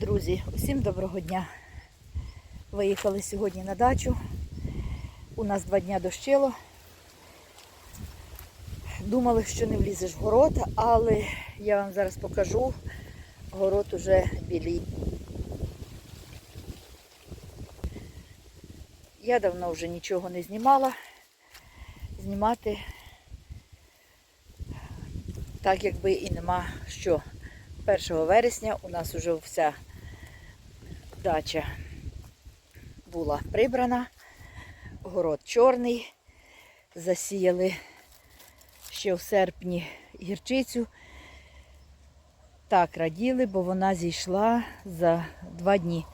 Друзі, усім доброго дня. Виїхали сьогодні на дачу. У нас два дня дощило. Думали, що не влізеш в город, але я вам зараз покажу. Город уже білий. Я давно вже нічого не знімала. Знімати так якби і нема що. 1 вересня у нас вже вся дача була прибрана, город чорний, засіяли ще в серпні гірчицю. Так раділи, бо вона зійшла за два дні.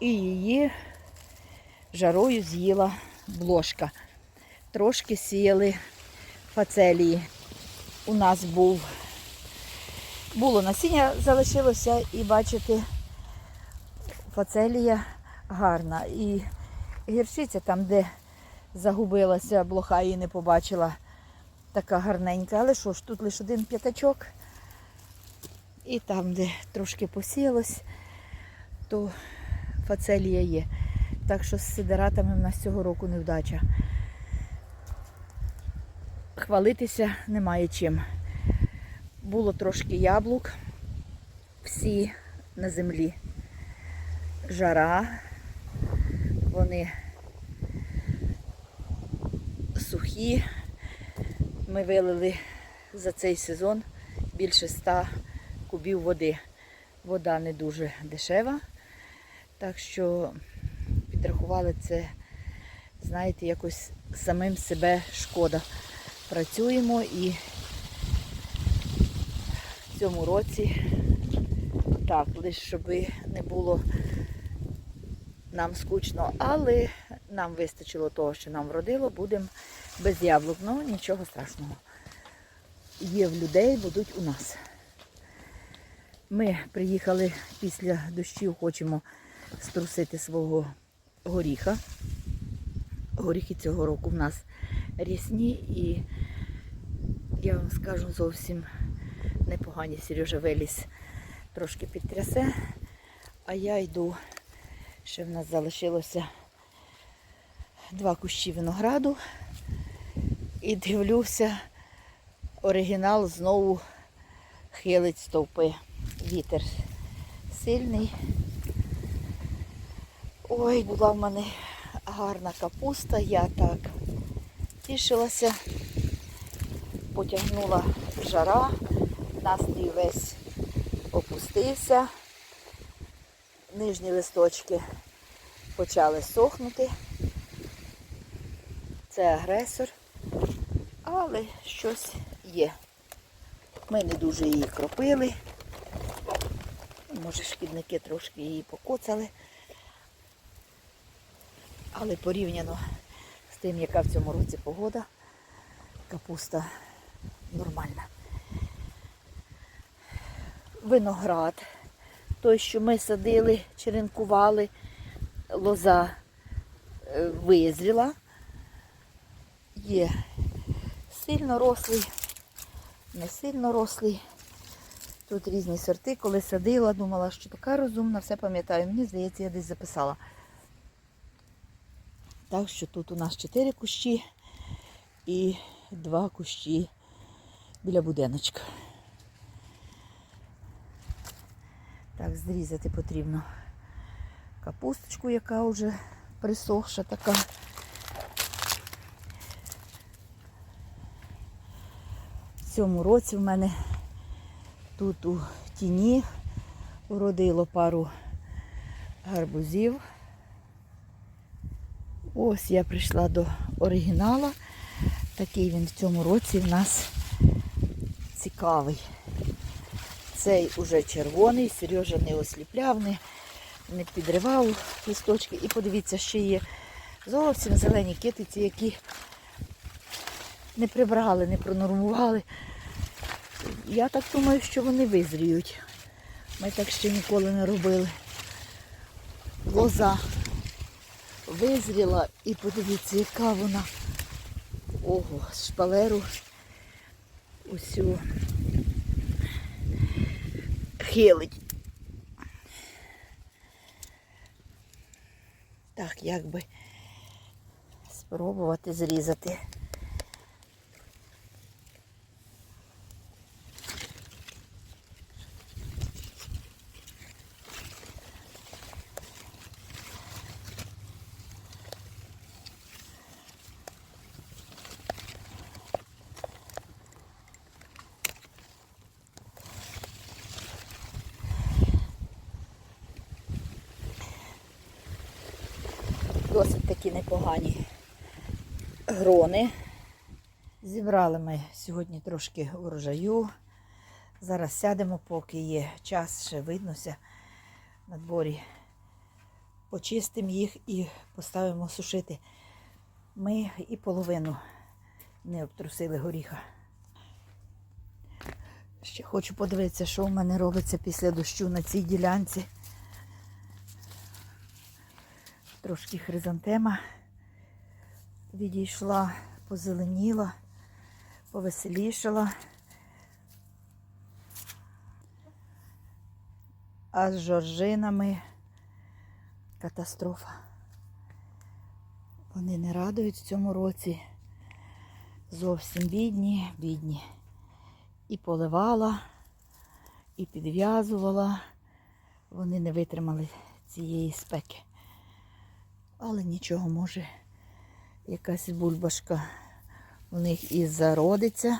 І її жарою з'їла блошка. Трошки сіяли фацелії. У нас був було насіння, залишилося і бачите, фацелія гарна. І гірчиця там, де загубилася, блоха її не побачила, така гарненька. Але що ж, тут лише один п'ятачок. І там, де трошки посіялось, то фацелія є. Так що з сидератами в нас цього року невдача. Хвалитися немає чим. Було трошки яблук, всі на землі. Жара, вони сухі. Ми вилили за цей сезон більше 100 кубів води. Вода не дуже дешева, так що підрахували це, знаєте, якось самим себе шкода. Працюємо і в цьому році так, лише щоб не було нам скучно, але нам вистачило того, що нам вродило, будемо без яблук. Ну, нічого страшного. Є в людей, будуть у нас. Ми приїхали після дощів, хочемо струсити свого горіха. Горіхи цього року в нас рісні і я вам скажу зовсім непогані. Сережа виліз трошки підтрясе, а я йду. Ще в нас залишилося два кущі винограду. І дивлюся, оригінал знову хилить стовпи. Вітер сильний. Ой, була в мене гарна капуста, я так тішилася, потягнула жара, настрій весь опустився, нижні листочки почали сохнути. Це агресор, але щось є. Ми не дуже її кропили. Може шкідники трошки її покоцали. Але порівняно з тим, яка в цьому році погода, капуста нормальна. Виноград. Той, що ми садили, черенкували, лоза е, визріла. Є сильно рослий, не сильно рослий. Тут різні сорти. Коли садила, думала, що така розумна, все пам'ятаю. Мені здається, я десь записала. Так що тут у нас 4 кущі і 2 кущі біля будиночка. Так, зрізати потрібно капусточку, яка вже присохша така. В цьому році в мене тут у тіні уродило пару гарбузів. Ось я прийшла до оригінала. Такий він в цьому році в нас цікавий. Цей уже червоний, Сережа не осліпляв, не, не підривав листочки. І подивіться, ще є зовсім зелені китиці, які не прибрали, не пронормували. Я так думаю, що вони визріють. Ми так ще ніколи не робили. Лоза визріла і подивіться, яка вона. Ого, шпалеру усю хилить. Так, як би спробувати зрізати. Такі непогані грони. Зібрали ми сьогодні трошки урожаю. Зараз сядемо, поки є час, ще виднося на дворі. Почистимо їх і поставимо сушити. Ми і половину не обтрусили горіха. Ще хочу подивитися, що в мене робиться після дощу на цій ділянці. Трошки хризантема відійшла, позеленіла, повеселішала. А з жоржинами катастрофа. Вони не радують в цьому році. Зовсім бідні, бідні. І поливала, і підв'язувала. Вони не витримали цієї спеки. Але нічого, може, якась бульбашка у них і зародиться.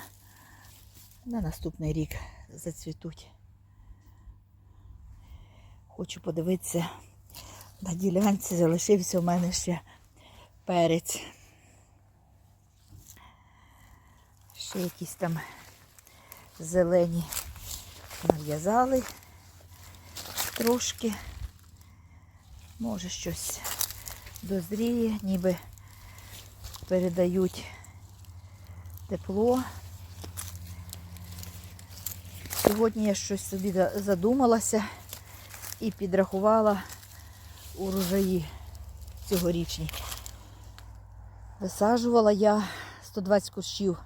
На наступний рік зацвітуть. Хочу подивитися, на ділянці залишився у мене ще перець. Ще якісь там зелені нав'язали трошки. Може щось дозріє, ніби передають тепло. Сьогодні я щось собі задумалася і підрахувала урожаї цьогорічні. Висаджувала я 120 кущів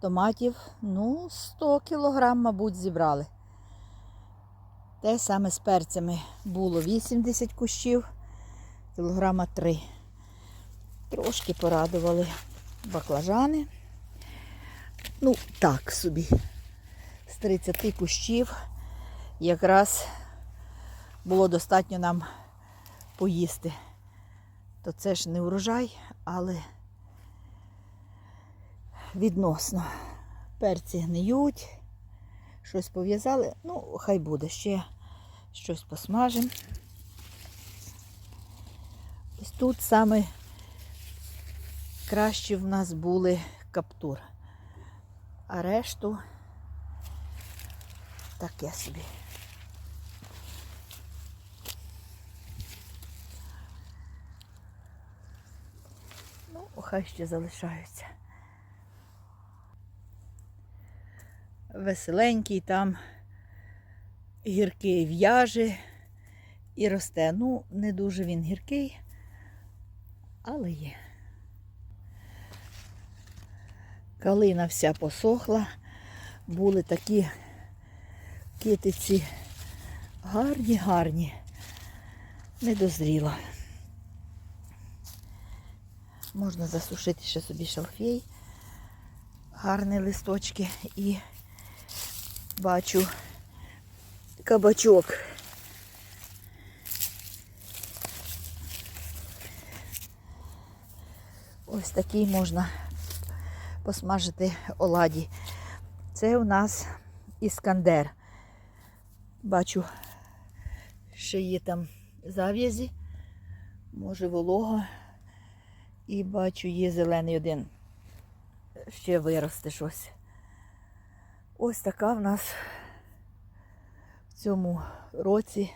томатів, ну, 100 кілограм, мабуть, зібрали. Те саме з перцями було 80 кущів, кілограма 3. Трошки порадували баклажани. Ну, так собі. З 30 кущів якраз було достатньо нам поїсти. То це ж не урожай, але відносно. Перці гниють, щось пов'язали. Ну, хай буде, ще щось посмажимо. Тут саме кращі в нас були каптур. А решту таке собі. Ну, хай ще залишаються. Веселенький там гіркий в'яже і росте. Ну, не дуже він гіркий, але є. Калина вся посохла, були такі китиці гарні, гарні, не дозріла. Можна засушити ще собі шалфей, гарні листочки і бачу кабачок. Ось такий можна посмажити оладі. Це у нас іскандер. Бачу, ще є там зав'язі, може волога. І бачу, є зелений один. Ще виросте щось. Ось така в нас в цьому році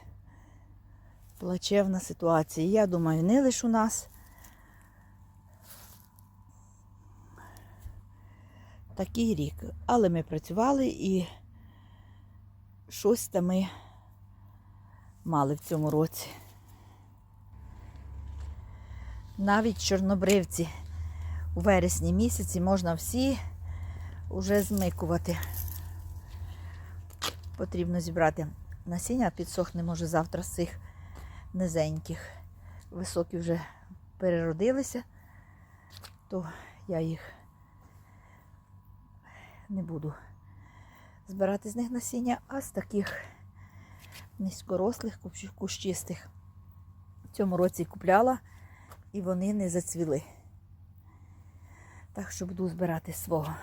плачевна ситуація. Я думаю, не лише у нас. Такий рік. Але ми працювали і щось там ми мали в цьому році. Навіть чорнобривці у вересні місяці можна всі вже змикувати. Потрібно зібрати насіння, підсохне, може, завтра з цих низеньких. високі вже переродилися, то я їх не буду збирати з них насіння, а з таких низькорослих, кущистих. В цьому році купляла і вони не зацвіли. Так що буду збирати свого.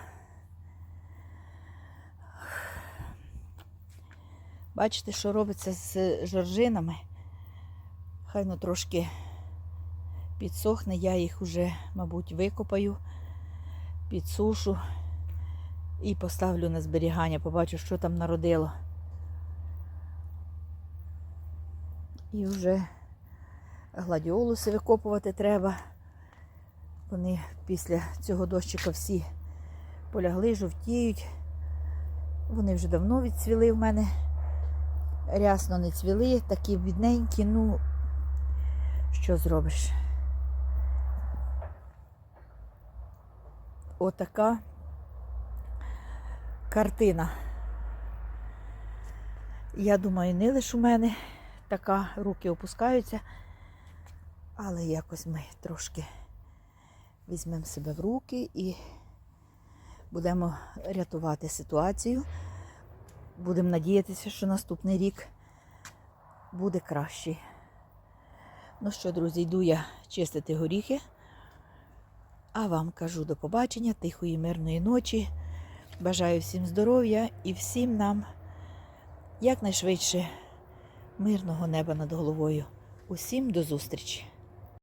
Бачите, що робиться з жоржинами. Хай ну трошки підсохне, я їх вже, мабуть, викопаю, підсушу і поставлю на зберігання, побачу, що там народило. І вже гладіолуси викопувати треба. Вони після цього дощика всі полягли, жовтіють. Вони вже давно відцвіли в мене. Рясно не цвіли, такі бідненькі, ну, що зробиш? Отака картина. Я думаю, не лише у мене така, руки опускаються, але якось ми трошки візьмемо себе в руки і будемо рятувати ситуацію. Будемо надіятися, що наступний рік буде кращий. Ну що, друзі, йду я чистити горіхи. А вам кажу до побачення, тихої, мирної ночі. Бажаю всім здоров'я і всім нам якнайшвидше мирного неба над головою. Усім до зустрічі!